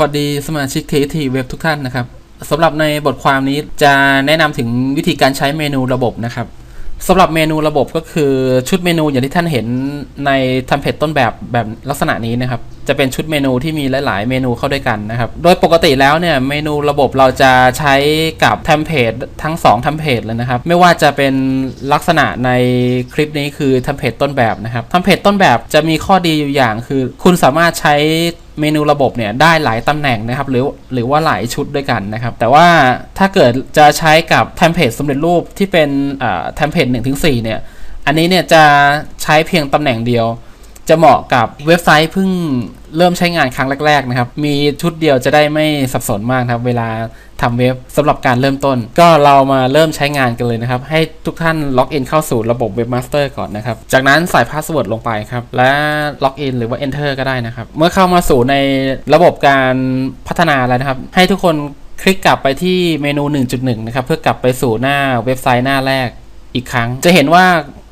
สวัสดีสมาชิกเททีเว็บทุกท่านนะครับสำหรับในบทความนี้จะแนะนำถึงวิธีการใช้เมนูระบบนะครับสำหรับเมนูระบบก็คือชุดเมนูอย่างที่ท่านเห็นในเทมเพลตต้นแบบแบบลักษณะนี้นะครับ จะเป็นชุดเมนูที่มีหลาย ๆ เมนูเข้าด้วยกันนะครับ โดยปกติแล้วเนี่ยเมนูระบบเราจะใช้กับเทมเพลตทั้ง2เทมเพลตเลยนะครับ ไม่ว่าจะเป็นลักษณะในคลิปนี้คือเทมเพลตต้นแบบนะครับเทมเพลตต้นแบบจะมีข้อดีอยู่อย่างคือ คุณสามารถใช้ เมนูระบบเนี่ยได้หลายตำแหน่งนะครับ หรือหรือว่าหลายชุดด้วยกันนะครับ แต่ว่าถ้าเกิดจะใช้กับเทมเพลตสำเร็จรูปที่เป็นเทมเพลตหนึ่งถึงสี่เนี่ย อันนี้เนี่ยจะใช้เพียงตำแหน่งเดียว จะเหมาะกับเว็บไซต์เพิ่งเริ่มใช้งานครั้งแรก ๆ นะครับ มีชุดเดียวจะได้ไม่สับสนมากครับ เวลา ทำเว็บสำหรับการเริ่มต้น ก็เรามาเริ่มใช้งานกันเลยนะครับ ให้ทุกท่านล็อกอินเข้าสู่ระบบเว็บมาสเตอร์ก่อนนะครับ จากนั้นใส่พาสเวิร์ดลงไปครับ และล็อกอินหรือว่า Enter ก็ได้นะครับ เมื่อเข้ามาสู่ในระบบการพัฒนาแล้วนะครับ ให้ทุกคนคลิกกลับไปที่เมนู 1.1 นะครับ เพื่อกลับไปสู่หน้าเว็บไซต์หน้าแรกอีกครั้ง จะเห็นว่า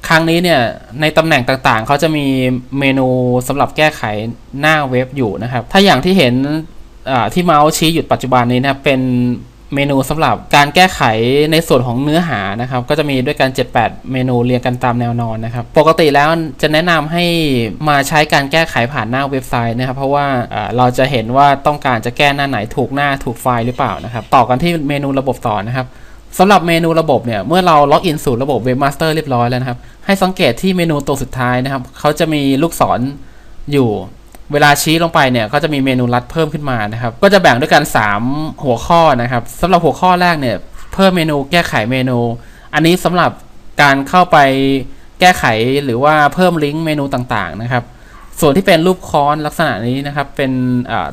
ครั้งนี้เนี่ยในตำแหน่งต่างๆ เขาจะมีเมนูสำหรับแก้ไขหน้าเว็บอยู่นะครับ ถ้าอย่างที่เห็น ที่เมาส์ชี้หยุดปัจจุบันนี้นะครับเป็นเมนูสำหรับการแก้ไขในส่วนของเนื้อหานะครับ ก็จะมีด้วยกัน 7-8 เมนูเรียงกันตามแนวนอนนะครับ ปกติแล้วจะแนะนำให้มาใช้การแก้ไขผ่านหน้าเว็บไซต์นะครับ เพราะว่าเราจะเห็นว่าต้องการจะแก้หน้าไหนถูกหน้าถูกไฟล์หรือเปล่านะครับ ต่อกันที่เมนูระบบต่อนะครับสำหรับเมนูระบบเนี่ย เมื่อเราล็อกอินสู่ระบบ Webmaster เรียบร้อยแล้วนะครับ ให้สังเกตที่เมนูตัวสุดท้ายนะครับเขาจะมีลูกศรออยู่ เวลาชี้ลงไปเนี่ยก็จะมีเมนูลัดเพิ่มขึ้นมานะครับ ก็จะแบ่งด้วยกัน 3 หัวข้อนะครับสำหรับหัวข้อแรกเนี่ยเพิ่มเมนูแก้ไขเมนู อันนี้สำหรับการเข้าไปแก้ไขหรือว่าเพิ่มลิงก์เมนูต่างๆนะครับ ส่วนที่เป็นรูปค้อนลักษณะนี้นะครับเป็น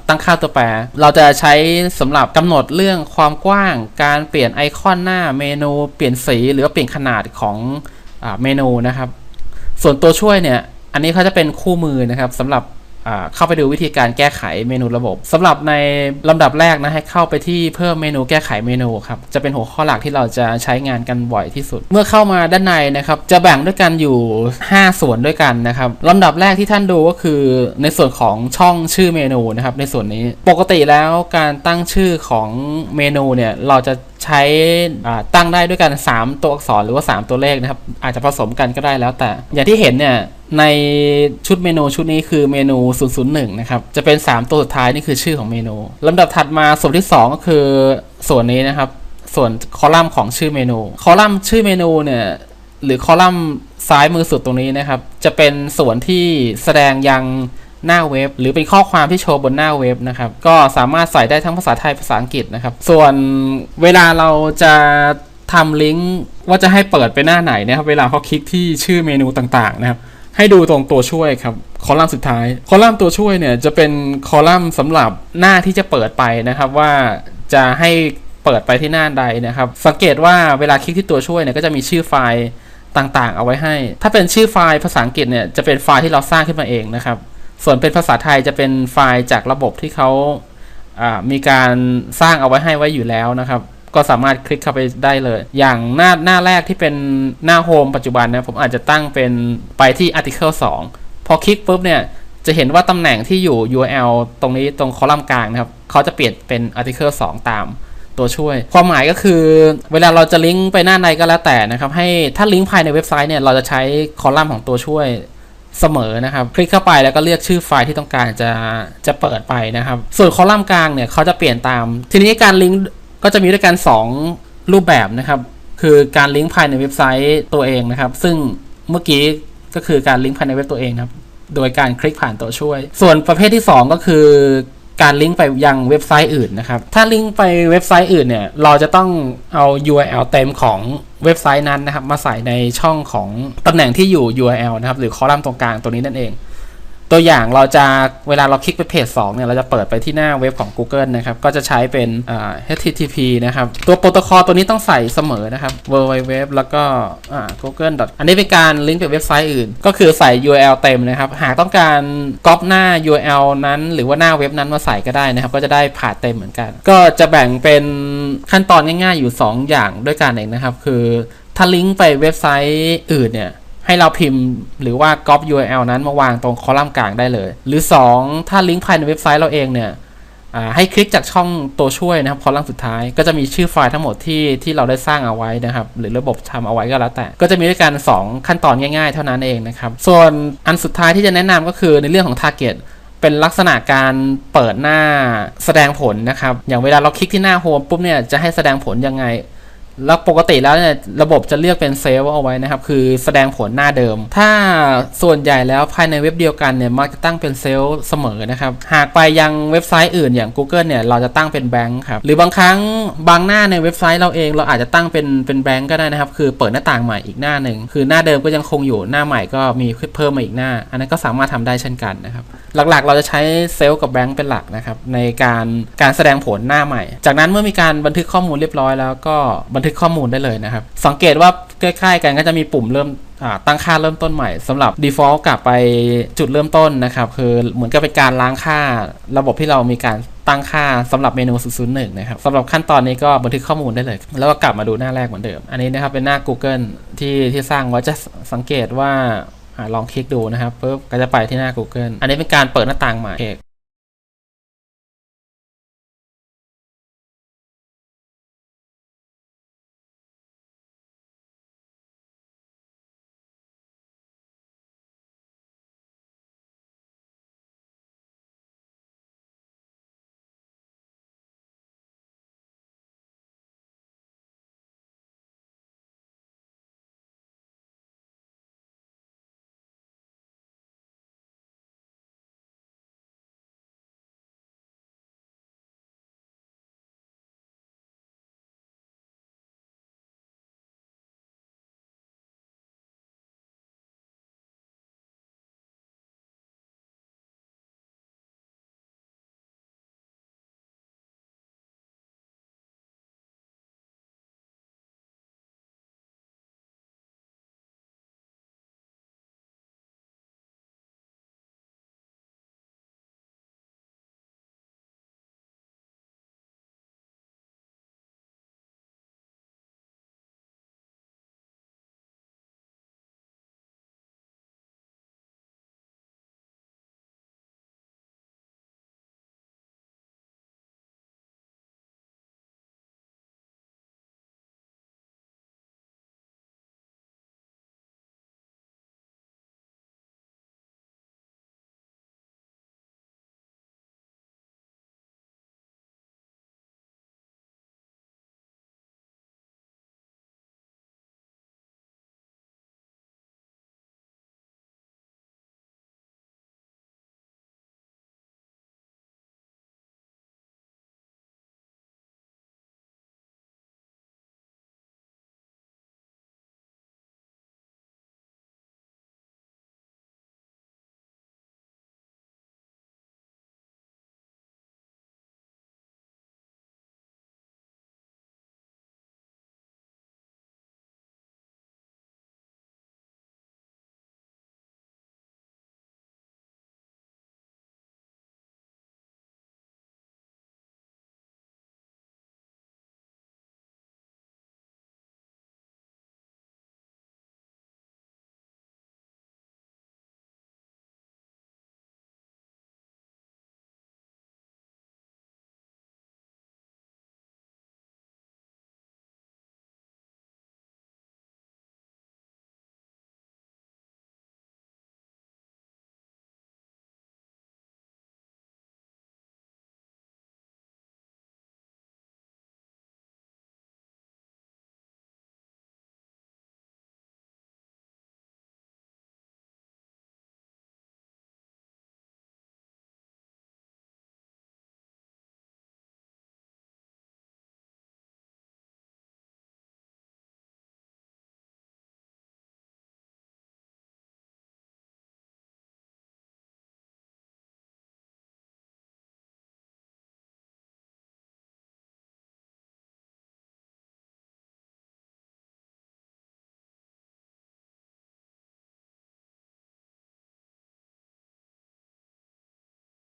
ตั้งค่าตัวแปร เราจะใช้สำหรับกำหนดเรื่องความกว้าง การเปลี่ยนไอคอนหน้าเมนู เปลี่ยนสีหรือเปลี่ยนขนาดของอเมนูนะครับ ส่วนตัวช่วยเนี่ยอันนี้เขาจะเป็นคู่มือนะครับสำหรับ เข้าไปดูวิธีการแก้ไขเมนูระบบสำหรับในลำดับแรกนะให้เข้าไปที่เพิ่มเมนูแก้ไขเมนูครับจะเป็นหัวข้อหลักที่เราจะใช้งานกันบ่อยที่สุด เมื่อเข้ามาด้านในนะครับจะแบ่งด้วยกันอยู่ 5 ส่วนด้วยกันนะครับลำดับแรกที่ท่านดูก็คือ ในส่วนของช่องชื่อเมนูนะครับในส่วนนี้ปกติแล้วการตั้งชื่อของเมนูเนี่ยเราจะ ใช้ตั้งได้ด้วยกัน 3 ตัวอักษรหรือว่า 3 ตัวเลขนะครับ อาจจะผสมกันก็ได้แล้วแต่ อย่างที่เห็นเนี่ยในชุดเมนูชุดนี้คือเมนู 001 นะครับ จะเป็น 3 ตัวสุดท้ายนี่คือชื่อของเมนูลำดับถัดมาส่วนที่ 2 ก็คือส่วนนี้นะครับ ส่วนคอลัมน์ของชื่อเมนู คอลัมน์ชื่อเมนูเนี่ยหรือคอลัมน์ซ้ายมือสุดตรงนี้นะครับ จะเป็นส่วนที่แสดงยัง หน้าเว็บ หรือเป็นข้อความที่โชว์บนหน้าเว็บนะครับ ก็สามารถใส่ได้ทั้งภาษาไทยภาษาอังกฤษนะครับ ส่วนเวลาเราจะทำลิงก์ว่าจะให้เปิดไปหน้าไหนนะครับ เวลาเขาคลิกที่ชื่อเมนูต่างๆนะครับ ให้ดูตรงตัวช่วยครับคอลัมน์สุดท้าย คอลัมน์ตัวช่วยเนี่ยจะเป็นคอลัมน์สำหรับหน้าที่จะเปิดไปนะครับว่าจะให้เปิดไปที่หน้าใดนะครับ สังเกตว่าเวลาคลิกที่ตัวช่วยเนี่ยก็จะมีชื่อไฟล์ต่างๆ เอาไว้ให้ ถ้าเป็นชื่อไฟล์ภาษาอังกฤษเนี่ยจะเป็นไฟล์ที่เราสร้างขึ้นมาเองนะครับ ส่วนเป็นภาษาไทยจะเป็นไฟล์จากระบบที่เขาามีการสร้างเอาไว้ให้ไว้อยู่แล้วนะครับ ก็สามารถคลิกเข้าไปได้เลย อย่างหน้าหน้าแรกที่เป็นหน้าโฮมปัจจุบันนะผมอาจจะตั้งเป็นไปที่ article 2 พอคลิกปุ๊บเนี่ยจะเห็นว่าตำแหน่งที่อยู่ URL ตรงนี้ตรงคอลัมน์กลางนะครับเขาจะเปลี่ยนเป็น article 2 ตามตัวช่วย ความหมายก็คือเวลาเราจะลิงก์ไปหน้าในก็แล้วแต่นะครับ ให้ถ้าลิงก์ภายในเว็บไซต์เนี่ยเราจะใช้คอลัมน์ของตัวช่วย เสมอนะครับ คลิกเข้าไปแล้วก็เลือกชื่อไฟล์ที่ต้องการจะจะเปิดไปนะครับ ส่วนคอลัมน์กลางเนี่ยเขาจะเปลี่ยนตาม ทีนี้การลิงก์ก็จะมีด้วยกัน 2 รูปแบบนะครับ คือการลิงก์ภายในเว็บไซต์ตัวเองนะครับ ซึ่งเมื่อกี้ก็คือการลิงก์ภายในเว็บตัวเองครับ โดยการคลิกผ่านตัวช่วย ส่วนประเภทที่ 2 ก็คือ การลิงก์ไปยังเว็บไซต์อื่นนะครับ ถ้าลิงก์ไปเว็บไซต์อื่นเนี่ย เราจะต้องเอา URL เต็มของเว็บไซต์นั้นนะครับ มาใส่ในช่องของตำแหน่งที่อยู่ URL นะครับ หรือคอลัมน์ตรงกลางตัวนี้นั่นเอง ตัวอย่างเราจะเวลาเราคลิกไปเพจ2เนี่ยเราจะเปิดไปที่หน้าเว็บของ Google นะครับ ก็จะใช้เป็น HTTP นะครับ ตัวโปรโตคอลตัวนี้ต้องใส่เสมอนะครับ www แล้วก็ google อันนี้เป็นการลิงก์ไปเว็บไซต์อื่น ก็คือใส่ URL เต็มนะครับ หากต้องการก๊อปหน้า URL นั้น หรือว่าหน้าเว็บนั้นมาใส่ก็ได้นะครับ ก็จะได้ผ่าเต็มเหมือนกัน ก็จะแบ่งเป็นขั้นตอนง่ายๆอยู่ 2 อย่างด้วยกันเองนะครับ คือถ้าลิงก์ไปเว็บไซต์อื่นเนี่ย ให้เราพิมพ์หรือว่า copy URL นั้นมาวางตรงคอลัมน์กลางได้เลย หรือ 2 ถ้าลิงก์ภายในเว็บไซต์เราเองเนี่ยให้คลิกจากช่องตัวช่วยนะครับคอลัมน์สุดท้ายก็จะมีชื่อไฟล์ทั้งหมดที่ที่เราได้สร้างเอาไว้นะครับ หรือระบบทำเอาไว้ก็แล้วแต่ ก็จะมีด้วยกัน 2 ขั้นตอนง่ายๆ เท่านั้นเองนะครับ ส่วนอันสุดท้ายที่จะแนะนำก็คือในเรื่องของ target เป็นลักษณะการเปิดหน้าแสดงผลนะครับ อย่างเวลาเราคลิกที่หน้าโฮมปุ๊บเนี่ยจะให้แสดงผลยังไง แล้วปกติแล้วเนี่ยระบบจะเลือกเป็นเซฟเอาไว้นะครับ คือแสดงผลหน้าเดิม ถ้าส่วนใหญ่แล้วภายในเว็บเดียวกันเนี่ยมักจะตั้งเป็นเซลเสมอนะครับ หากไปยังเว็บไซต์อื่นอย่าง Google เนี่ยเราจะตั้งเป็นแบงค์ครับ หรือบางครั้งบางหน้าในเว็บไซต์เราเองเราอาจจะตั้งเป็นเป็นแบงค์ก็ได้นะครับ คือเปิดหน้าต่างใหม่อีกหน้าหนึ่งคือหน้าเดิมก็ยังคงอยู่หน้าใหม่ก็มีเพิ่มมาอีกหน้า อันนั้นก็สามารถทำได้เช่นกันนะครับหลักๆ เราจะใช้เซลล์กับแบงค์เป็นหลักนะครับในการการแสดงผลหน้าใหม่ จากนั้นเมื่อมีการบันทึกข้อมูลเรียบร้อยแล้วก็บันนทึกข้อมูลได้เลยนะครับ สังเกตว่าใกล้ๆกันก็จะมีปุ่มเริ่มตั้งค่าเริ่มต้นใหม่สำหรับ default กลับไปจุดเริ่มต้นนะครับ คือเหมือนกับเป็นการล้างค่าระบบที่เรามีการตั้งค่าสำหรับเมนู 001 นะครับสำหรับขั้นตอนนี้ก็บันทึกข้อมูลได้เลย แล้วก็กลับมาดูหน้าแรกเหมือนเดิม อันนี้นะครับเป็นหน้า Google ที่ที่สร้างไว้จะสังเกตว่าลองคลิกดูนะครับปุ๊บก็จะไปที่หน้า Google อันนี้เป็นการเปิดหน้าต่างใหม่